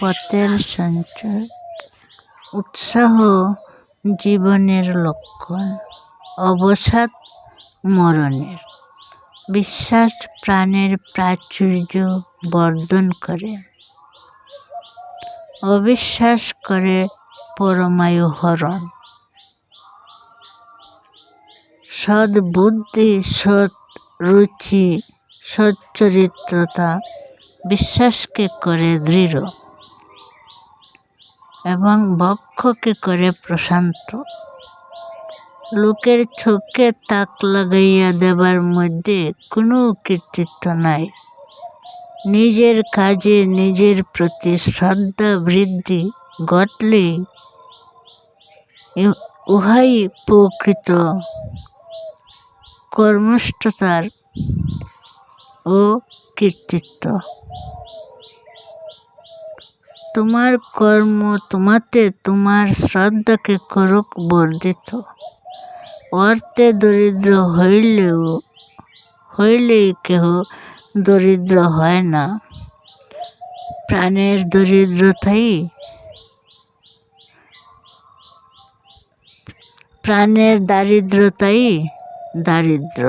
পথের সঞ্চয়, উৎসাহ, জীবনের লক্ষণ, অবসাদ, মরণের। বিশ্বাস প্রাণের প্রাচুর্য বর্ধন করে। অবিশ্বাস করে পরমায়ু হরণ। সদ্বুদ্ধি সৎ রুচি সচ্চরিত্রতা বিশ্বাসকে করে দৃঢ়। এবং বক্ষকে করে প্রশান্ত। লোকের চোখে তাক লাগাইয়া দেবার মধ্যে কোনো কৃতিত্ব নাই। নিজের কাজে নিজের প্রতি শ্রদ্ধা বৃদ্ধি ঘটলেই উহাই প্রকৃত কর্মষ্ঠতার ও কৃতিত্ব। তোমার কর্ম তোমাতে, তোমার শ্রদ্ধাকে করুক বর্ধিত। অর্থে দরিদ্র হইলেও, হইলেই কেহ দরিদ্র হয় না। প্রাণের দরিদ্রতাই প্রাণের দারিদ্রতাই দারিদ্র।